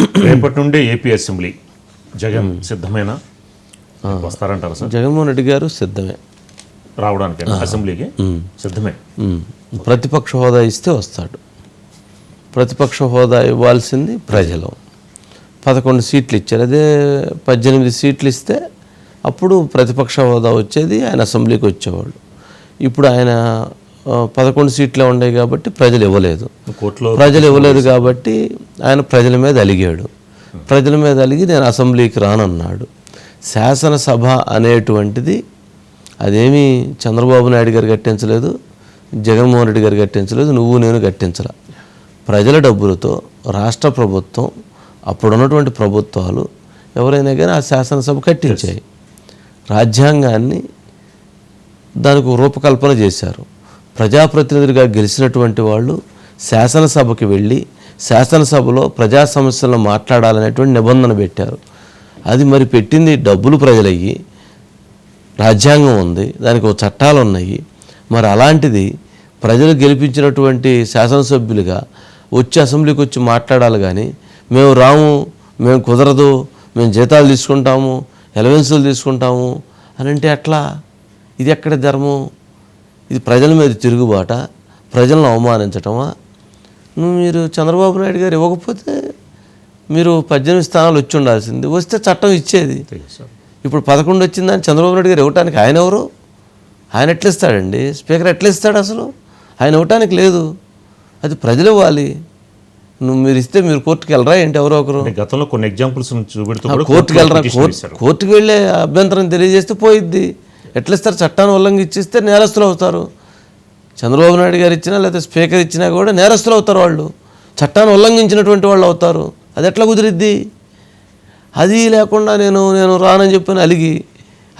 రేపటి నుండి AP assembly. Jagan సిద్ధమైన? వస్తారంటారా సార్? జగన్మోహన్ రెడ్డి గారు సిద్ధమే. రావడానికి అసెంబ్లీకి? సిద్ధమే. ప్రతిపక్ష హోదా ఇస్తే వస్తాడు. ప్రతిపక్ష హోదా ఇవ్వాల్సింది ప్రజలు. పదకొండు సీట్లు ఇచ్చారు. అదే పద్దెనిమిది సీట్లు ఇస్తే అప్పుడు ప్రతిపక్ష హోదా వచ్చేది ఆయన అసెంబ్లీకి వచ్చేవాళ్ళు. ఇప్పుడు ఆయన పదకొండు సీట్లే ఉన్నాయి కాబట్టి ప్రజలు ఇవ్వలేదు. ప్రజలు ఇవ్వలేదు కాబట్టి ఆయన ప్రజల మీద అలిగాడు. ప్రజల మీద అలిగి నేను అసెంబ్లీకి రానన్నాడు. శాసనసభ అనేటువంటిది అదేమీ చంద్రబాబు నాయుడు గారు కట్టించలేదు జగన్మోహన్ రెడ్డి గారు కట్టించలేదు నువ్వు నేను కట్టించలా. ప్రజల డబ్బులతో రాష్ట్ర ప్రభుత్వం అప్పుడున్నటువంటి ప్రభుత్వాలు ఎవరైనా కానీ ఆ శాసనసభ కట్టించాయి. రాజ్యాంగాన్ని దానికి రూపకల్పన చేశారు. ప్రజాప్రతినిధులుగా గెలిచినటువంటి వాళ్ళు శాసనసభకి వెళ్ళి శాసనసభలో ప్రజా సమస్యలను మాట్లాడాలనేటువంటి నిబంధన పెట్టారు. అది మరి పెట్టింది డబ్బులు ప్రజలయ్యి రాజ్యాంగం ఉంది దానికి ఒక చట్టాలు ఉన్నాయి. మరి అలాంటిది ప్రజలు గెలిపించినటువంటి శాసనసభ్యులుగా వచ్చి అసెంబ్లీకి వచ్చి మాట్లాడాలి కానీ మేము రాము మేము కుదరదు మేము జీతాలు తీసుకుంటాము ఎలవెన్సులు తీసుకుంటాము అని అంటే ఎట్లా ఇది ఎక్కడ ధర్మం? ఇది ప్రజల మీద తిరుగుబాట ప్రజలను అవమానించటమా? నువ్వు మీరు చంద్రబాబు నాయుడు గారు ఇవ్వకపోతే మీరు పద్దెనిమిది స్థానాలు వచ్చి ఉండాల్సింది. వస్తే చట్టం ఇచ్చేది. ఇప్పుడు పదకొండు వచ్చిందని చంద్రబాబు నాయుడు గారు ఇవ్వటానికి ఆయన ఎవరు? ఆయన ఎట్లా ఇస్తాడండి స్పీకర్ ఎట్లా ఇస్తాడు అసలు? ఆయన ఇవ్వటానికి లేదు. అది ప్రజలు ఇవ్వాలి. నువ్వు మీరు ఇస్తే మీరు కోర్టుకి వెళ్ళరా ఏంటి ఎవరో ఒకరు? గతంలో కొన్ని ఎగ్జాంపుల్స్ కోర్టుకి వెళ్ళరా. కోర్టుకి వెళ్ళే అభ్యంతరం తెలియజేస్తే పోయిద్ది. ఎట్లా ఇస్తారు చట్టాన్ని ఉల్లంఘించిస్తే నేరస్తులు అవుతారు. చంద్రబాబు నాయుడు గారు ఇచ్చినా లేదా స్పీకర్ ఇచ్చినా కూడా నేరస్తులు అవుతారు వాళ్ళు. చట్టాన్ని ఉల్లంఘించినటువంటి వాళ్ళు అవుతారు. అది ఎట్లా కుదిరిద్ది? అది లేకుండా నేను నేను రానని చెప్పని అలిగి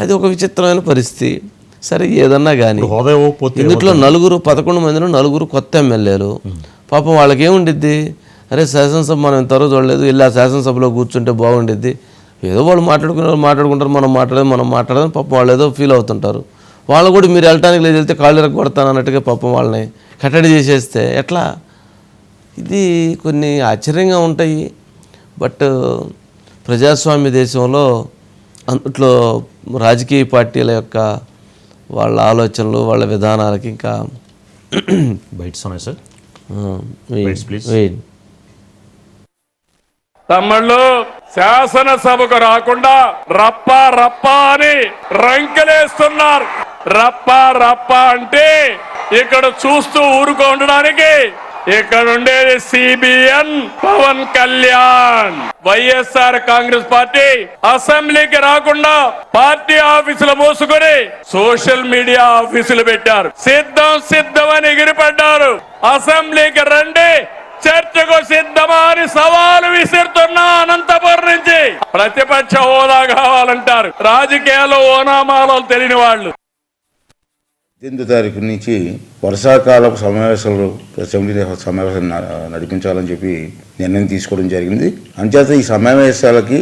అది ఒక విచిత్రమైన పరిస్థితి. సరే ఏదన్నా కానీ ఇందులో నలుగురు పదకొండు మందిలో నలుగురు కొత్త ఎమ్మెల్యేలు. పాపం వాళ్ళకి ఏముండిద్ది అరే శాసనసభ మనం ఇంతవరకు చూడలేదు. ఆ శాసనసభలో కూర్చుంటే బాగుండిద్ది. ఏదో వాళ్ళు మాట్లాడుకునే వాళ్ళు మాట్లాడుకుంటారు మనం మాట్లాడేది మనం మాట్లాడేది పాపం వాళ్ళు ఏదో ఫీల్ అవుతుంటారు. వాళ్ళు కూడా మీరు వెళ్ళటానికి లేదు వెళ్తే కాళ్ళు ఇరగొడతాను అన్నట్టుగా పాపం వాళ్ళని కట్టడి చేసేస్తే ఎట్లా? ఇది కొన్ని ఆశ్చర్యంగా ఉంటాయి. బట్ ప్రజాస్వామ్య దేశంలో అందుట్లో రాజకీయ పార్టీల యొక్క వాళ్ళ ఆలోచనలు వాళ్ళ విధానాలకి ఇంకా బైట్స్ ఉన్నాయి సార్. తమ్ముళ్ళు శాసనసభకు రాకుండా రప్ప రప్ప అని రంకెలేస్తున్నారు. రప్ప రప్ప అంటే ఇక్కడ చూస్తూ ఊరుకో ఉండడానికి ఇక్కడ ఉండేది సిబిఎన్ పవన్ కళ్యాణ్. వైఎస్ఆర్ కాంగ్రెస్ పార్టీ అసెంబ్లీకి రాకుండా పార్టీ ఆఫీసులు మూసుకుని సోషల్ మీడియా ఆఫీసులు పెట్టారు. సిద్ధం సిద్ధం అని ఎగిరిపడ్డారు. అసెంబ్లీకి రండి. చర్చకు సిద్ధమా అని సవాలు విసిరుతున్నా అనంత ప్రతిపక్ష హోదా కావాలంటారు. రాజకీయాల్లో ఓనామాలో తెలియని వాళ్ళు. పద్దెనిమిది తారీఖు నుంచి వర్షాకాలపు సమావేశాలు అసెంబ్లీ సమావేశం నడిపించాలని చెప్పి నిర్ణయం తీసుకోవడం జరిగింది. అంచేత ఈ సమావేశాలకి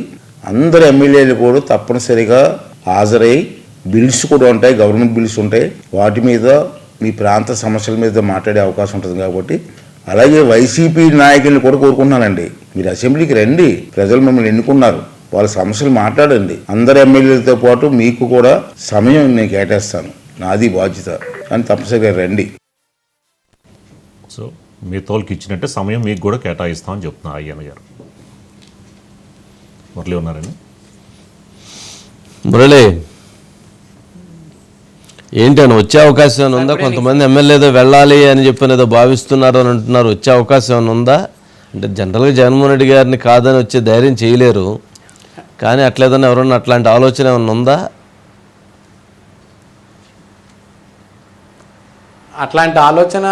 అందరు ఎమ్మెల్యేలు కూడా తప్పనిసరిగా హాజరై బిల్స్ కూడా ఉంటాయి గవర్నమెంట్ బిల్స్ ఉంటాయి. వాటి మీద మీ ప్రాంత సమస్యల మీద మాట్లాడే అవకాశం ఉంటుంది కాబట్టి అలాగే వైసీపీ నాయకుల్ని కూడా కోరుకుంటున్నానండి. మీరు అసెంబ్లీకి రండి. ప్రజలు మిమ్మల్ని ఎన్నుకున్నారు. వాళ్ళ సమస్యలు మాట్లాడండి. అందరు ఎమ్మెల్యేలతో పాటు మీకు కూడా సమయం నేను కేటాయిస్తాను. నాది బాధ్యత. అని తప్పనిసరిగా రండి. సో మీ తోలుకి ఇచ్చినట్టే సమయం మీకు కూడా కేటాయిస్తామని చెప్తున్నా అయ్యన్న గారు. మురళి ఉన్నారండి? మురళి ఏంటి అని వచ్చే అవకాశం ఏమైనా ఉందా? కొంతమంది ఎమ్మెల్యే ఏదో వెళ్ళాలి అని చెప్పి ఏదో భావిస్తున్నారు అని అంటున్నారు. వచ్చే అవకాశం ఏమైనా ఉందా? అంటే జనరల్గా జగన్మోహన్ రెడ్డి గారిని కాదని వచ్చే ధైర్యం చేయలేరు. కానీ అట్లేదన్నా ఎవరన్నా అట్లాంటి ఆలోచన ఏమైనా ఉందా? అట్లాంటి ఆలోచన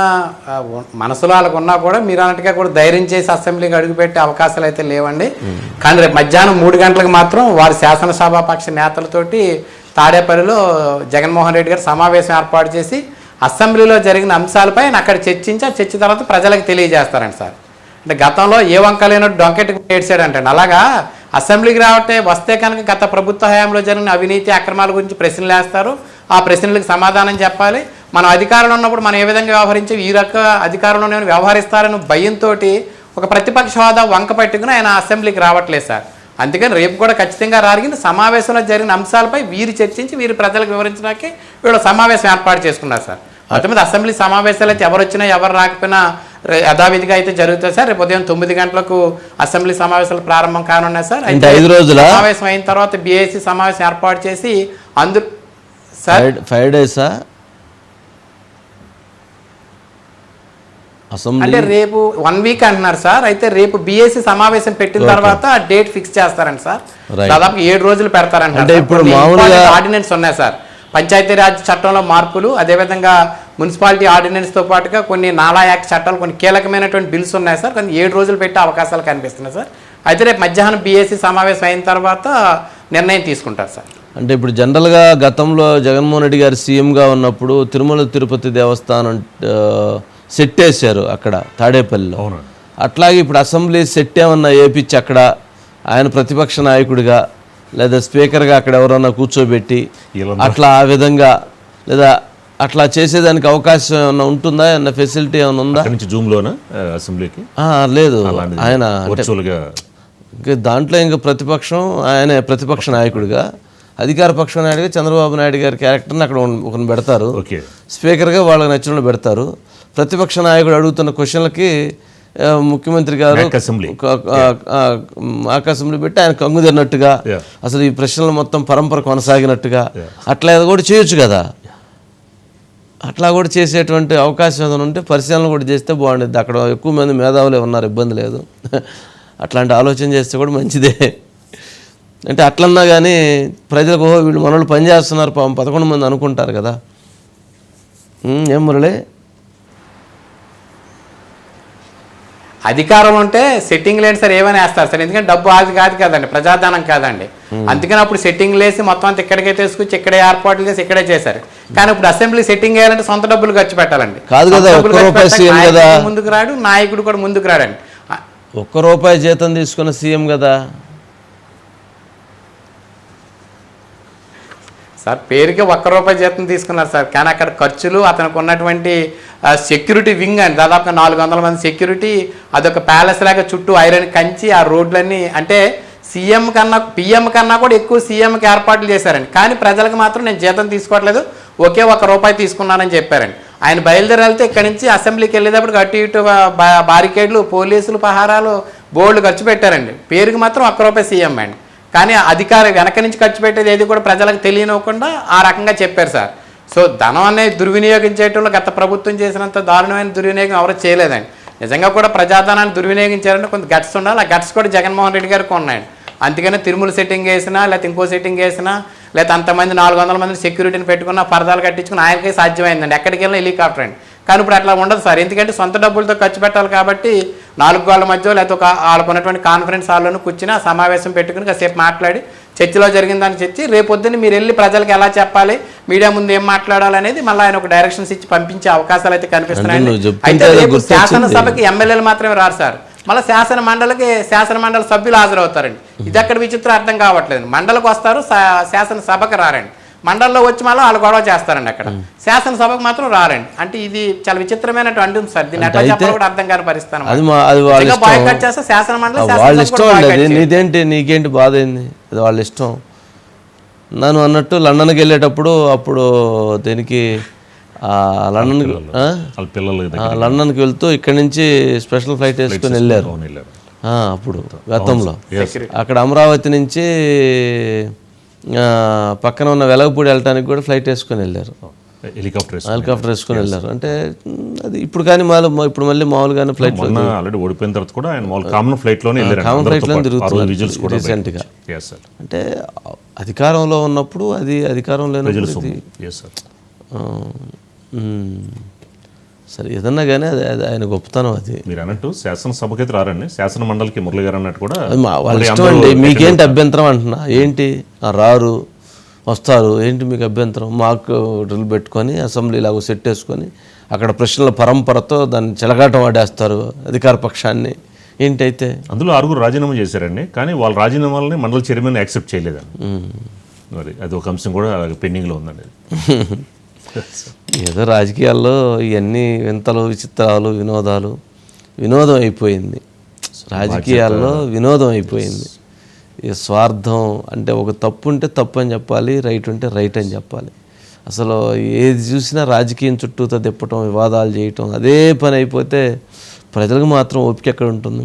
మనసులో వాళ్ళకు ఉన్నా కూడా మీరు అన్నట్టుగా కూడా ధైర్యం చేసి అసెంబ్లీకి అడుగుపెట్టే అవకాశాలు అయితే లేవండి. కానీ రేపు మధ్యాహ్నం మూడు గంటలకు మాత్రం వారి శాసనసభాపక్ష నేతలతోటి తాడేపల్లిలో జగన్మోహన్ రెడ్డి గారు సమావేశం ఏర్పాటు చేసి అసెంబ్లీలో జరిగిన అంశాలపై అక్కడ చర్చించి ఆ చర్చ తర్వాత ప్రజలకు తెలియజేస్తారండి సార్. అంటే గతంలో ఏ వంక లేనట్టు డొంకెట్కి ఏడ్చాడంటండి. అలాగా అసెంబ్లీకి రావటే వస్తే కనుక గత ప్రభుత్వ హయాంలో జరిగిన అవినీతి అక్రమాల గురించి ప్రశ్నలు వేస్తారు. ఆ ప్రశ్నలకు సమాధానం చెప్పాలి. మనం అధికారంలో ఉన్నప్పుడు మనం ఏ విధంగా వ్యవహరించి ఈ రక అధికారంలో వ్యవహరిస్తారని భయంతో ఒక ప్రతిపక్ష హోదా వంక పెట్టుకుని ఆయన అసెంబ్లీకి రావట్లేదు సార్. అందుకని రేపు కూడా ఖచ్చితంగా రాగిన సమావేశంలో జరిగిన అంశాలపై వీరు చర్చించి వీరు ప్రజలకు వివరించడానికి వీళ్ళు సమావేశం ఏర్పాటు చేసుకున్నారు సార్. మొత్తం అసెంబ్లీ సమావేశాలు అయితే ఎవరు వచ్చినా ఎవరు రాకపోయినా యథావిధిగా అయితే జరుగుతుంది సార్. రేపు ఉదయం తొమ్మిది గంటలకు అసెంబ్లీ సమావేశాలు ప్రారంభం కానున్నాయి సార్. అంటే ఐదు రోజులా? సమావేశం అయిన తర్వాత బీఏసీ సమావేశం ఏర్పాటు చేసి అందు సార్ ఫైవ్ ఫైవ్ డేసా? అంటే రేపు వన్ వీక్ అంటున్నారు సార్. అయితే రేపు బీఏసీ సమావేశం పెట్టిన తర్వాత డేట్ ఫిక్స్ చేస్తారండి సార్. దాదాపు ఏడు రోజులు పెడతారంట ఇప్పుడు ఆర్డినెన్స్ ఉన్నాయి సార్. పంచాయతీరాజ్ చట్టంలో మార్పులు అదేవిధంగా మున్సిపాలిటీ ఆర్డినెన్స్తో పాటుగా కొన్ని నాలా యాక్ట్ చట్టాలు కొన్ని కీలకమైనటువంటి బిల్స్ ఉన్నాయి సార్. కొన్ని ఏడు రోజులు పెట్టే అవకాశాలు కనిపిస్తున్నాయి సార్. అయితే రేపు మధ్యాహ్నం బీఏసీ సమావేశం అయిన తర్వాత నిర్ణయం తీసుకుంటారు సార్. అంటే ఇప్పుడు జనరల్గా గతంలో జగన్మోహన్ రెడ్డి గారు సీఎంగా ఉన్నప్పుడు తిరుమల తిరుపతి దేవస్థానం సెట్ వేశారు అక్కడ తాడేపల్లిలో. అట్లాగే ఇప్పుడు అసెంబ్లీ సెట్ ఏమన్నా వేపించి అక్కడ ఆయన ప్రతిపక్ష నాయకుడిగా లేదా స్పీకర్గా అక్కడ ఎవరన్నా కూర్చోబెట్టి అట్లా ఆ విధంగా లేదా అట్లా చేసేదానికి అవకాశం ఏమన్నా ఉంటుందా? ఏమన్నా ఫెసిలిటీ ఏమైనా ఉందా? నుంచి అసెంబ్లీకి? లేదు. ఆయన ఇంకా దాంట్లో ఇంకా ప్రతిపక్షం ఆయన ప్రతిపక్ష నాయకుడిగా అధికార పక్ష నాయుడుగా చంద్రబాబు నాయుడు గారి క్యారెక్టర్ని అక్కడ ఒకరిని పెడతారు. ఓకే. స్పీకర్గా వాళ్ళకి నచ్చిన పెడతారు. ప్రతిపక్ష నాయకుడు అడుగుతున్న క్వశ్చన్లకి ముఖ్యమంత్రి గారు అసెంబ్లీ పెట్టి ఆయన కంగు తిన్నట్టుగా Yeah. అసలు ఈ ప్రశ్నలు మొత్తం పరంపర కొనసాగినట్టుగా అట్లా కూడా చేయొచ్చు కదా. అట్లా కూడా చేసేటువంటి అవకాశం ఏదైనా ఉంటే పరిశీలన కూడా చేస్తే బాగుండేది. అక్కడ ఎక్కువ మంది మేధావులే ఉన్నారు ఇబ్బంది లేదు. అట్లాంటి ఆలోచన చేస్తే కూడా మంచిదే. అంటే అట్లన్నా కానీ ప్రజలకు వీళ్ళు మనోళ్ళు పని చేస్తున్నారు పాపం పదకొండు మంది అనుకుంటారు కదా. ఏం మురళి? అధికారం ఉంటే సెట్టింగ్ లేని సార్ ఏమైనా వేస్తారు సార్. ఎందుకంటే డబ్బు ఆది కాదు కదండి ప్రజాధనం కాదండి. అందుకని అప్పుడు సెట్టింగ్ లేసి మొత్తం అంతా ఇక్కడికే తీసుకొచ్చి ఇక్కడే ఏర్పాట్లు చేసి ఇక్కడే చేశారు. కానీ ఇప్పుడు అసెంబ్లీ సెట్టింగ్ వేయాలంటే సొంత డబ్బులు ఖర్చు పెట్టాలండి. కాదు కదా. ముందుకు రాడు నాయకుడు కూడా ముందుకు రాడండి. ఒక్క రూపాయి జీతం తీసుకున్న సీఎం కదా. సార్ పేరుకి ఒక్క రూపాయి జీతం తీసుకున్నారు సార్. కానీ అక్కడ ఖర్చులు అతనికి ఉన్నటువంటి సెక్యూరిటీ వింగ్ అండి దాదాపుగా నాలుగు వందల మంది సెక్యూరిటీ అదొక ప్యాలెస్ లాగా చుట్టూ ఐరన్ కంచి ఆ రోడ్లన్నీ అంటే సీఎం కన్నా పిఎం కన్నా కూడా ఎక్కువ సీఎంకి ఏర్పాట్లు చేశారండి కానీ ప్రజలకు మాత్రం నేను జీతం తీసుకోవట్లేదు ఒకే ఒక రూపాయి తీసుకున్నానని చెప్పారండి ఆయన బయలుదేరి వెళ్తే ఇక్కడి నుంచి అసెంబ్లీకి వెళ్ళేటప్పుడు అటు ఇటు బారికేడ్లు పోలీసులు పహారాలు బోర్డులు ఖర్చు పెట్టారండి. పేరుకి మాత్రం ఒక్క రూపాయి సీఎం అండి. కానీ అధికార వెనక నుంచి ఖర్చు పెట్టేది ఏది కూడా ప్రజలకు తెలియనివ్వకుండా ఆ రకంగా చెప్పారు సార్. సో ధనం అనేది దుర్వినియోగించేటప్పుడు గత ప్రభుత్వం చేసినంత దారుణమైన దుర్వినియోగం ఎవరు చేయలేదండి. నిజంగా కూడా ప్రజాధనాన్ని దుర్వినియోగించారంటే కొంత గట్స్ ఉండాలి. ఆ గట్స్ కూడా జగన్మోహన్ రెడ్డి గారికి ఉన్నాయండి. అందుకనే తిరుమల సెట్టింగ్ వేసినా లేకపోతే ఇంకో సెట్టింగ్ వేసినా లేకపోతే అంతమంది నాలుగు వందల మంది సెక్యూరిటీని పెట్టుకున్న పరదాలు కట్టించుకుని ఆయనకే సాధ్యమైందండి. ఎక్కడికి వెళ్ళినా హెలికాప్టర్ అండి. కానీ ఇప్పుడు అట్లా ఉండదు సార్. ఎందుకంటే సొంత డబ్బులతో ఖర్చు పెట్టాలి కాబట్టి నాలుగు గోళ్ళ మధ్య లేకపోతే ఒక వాళ్ళకు ఉన్నటువంటి కాన్ఫరెన్స్ హాల్లోనూ కూర్చుని ఆ సమావేశం పెట్టుకుని కాసేపు మాట్లాడి చర్చిలో జరిగిన దాన్ని చర్చి రేపొద్దున మీరు వెళ్ళి ప్రజలకు ఎలా చెప్పాలి మీడియా ముందు ఏం మాట్లాడాలి అనేది మళ్ళీ ఆయన ఒక డైరెక్షన్స్ ఇచ్చి పంపించే అవకాశాలు అయితే కనిపిస్తున్నాయి. అయితే రేపు. శాసనసభకి ఎమ్మెల్యేలు మాత్రమే రారు సార్. మళ్ళీ శాసన మండలికి శాసన మండలి సభ్యులు హాజరవుతారండి. ఇది అక్కడ విచిత్రం అర్థం కావట్లేదు. మండలికి వస్తారు శాసనసభకు రారండి. మండలిలో వచ్చి మళ్ళీ వాళ్ళు గొడవ చేస్తారండి అక్కడ. శాసనసభకు మాత్రం రారండి. అంటే ఇది చాలా విచిత్రమైనటువంటి అంటుంది సార్. దీన్ని ఎట్లా అంటే చెప్పాలో కూడా అర్థం కాని పరిస్థితి చేస్తే శాసన మండలి వాళ్ళ ఇష్టం. నీదేంటి నీకేంటి బాధ ఏంది? అది వాళ్ళ ఇష్టం. నన్ను అన్నట్టు లండన్కి వెళ్ళేటప్పుడు అప్పుడు దీనికి ఆ, లండన్కి ఆ? వాళ్ళ పిల్లలు ఆ, లండన్కి వెళ్తూ ఇక్కడి నుంచి స్పెషల్ ఫ్లైట్ వేసుకొని వెళ్ళారు. అప్పుడు గతంలో. అక్కడ అమరావతి నుంచి పక్కన ఉన్న వెలగపూడి వెళ్ళటానికి కూడా ఫ్లైట్ వేసుకొని వెళ్ళారు. హెలికాప్టర్. హెలికాప్టర్ వేసుకొని వెళ్ళారు. అంటే అది ఇప్పుడు కానీ మాలు ఇప్పుడు మళ్ళీ మామూలుగానే ఫ్లైట్ ఆల్రెడీ ఓడిపోయిన తర్వాత కూడా ఆయన మామూలు కామన్ ఫ్లైట్లోనే వెళ్ళారు common flight లోనే తిరుగుతున్నారు విజిల్స్ కూడా recent గా. ఎస్ సార్ అంటే అధికారంలో ఉన్నప్పుడు అది అధికారం లేనప్పుడు ఎస్ సార్ ఏదన్నా కానీ అది అది ఆయన గొప్పతనం అది. మీరు అన్నట్టు శాసనసభకి అయితే రారండి. శాసన మండలికి మురళి గారు అన్నట్టు కూడా వాళ్ళ ఇష్టం అండి. మీకేంటి అభ్యంతరం అంటున్నా? ఏంటి? రారు వస్తారు. ఏంటి మీకు అభ్యంతరం? మాకు డ్రిల్ పెట్టుకొని అసెంబ్లీ లాగా సెట్ వేసుకొని అక్కడ ప్రశ్నల పరంపరతో దాన్ని చెలగాటం ఆడేస్తారు అధికార పక్షాన్ని. ఏంటైతే? అందులో ఆరుగురు రాజీనామా చేశారండి. కానీ వాళ్ళ రాజీనామాలని మండలి చైర్మన్ యాక్సెప్ట్ చేయలేదండి. మరి అది ఒక అంశం కూడా అలాగే పెండింగ్లో ఉందండి. ఏదో రాజకీయాల్లో ఇవన్నీ వింతలు విచిత్రాలు వినోదాలు. వినోదం అయిపోయింది. రాజకీయాల్లో వినోదం అయిపోయింది. ఈ స్వార్థం అంటే ఒక తప్పు ఉంటే తప్పు అని చెప్పాలి రైట్ ఉంటే రైట్ అని చెప్పాలి. అసలు ఏది చూసినా రాజకీయం చుట్టూతో తిప్పటం వివాదాలు చేయటం అదే పని అయిపోతే ప్రజలకు మాత్రం ఓపిక ఎక్కడ ఉంటుంది?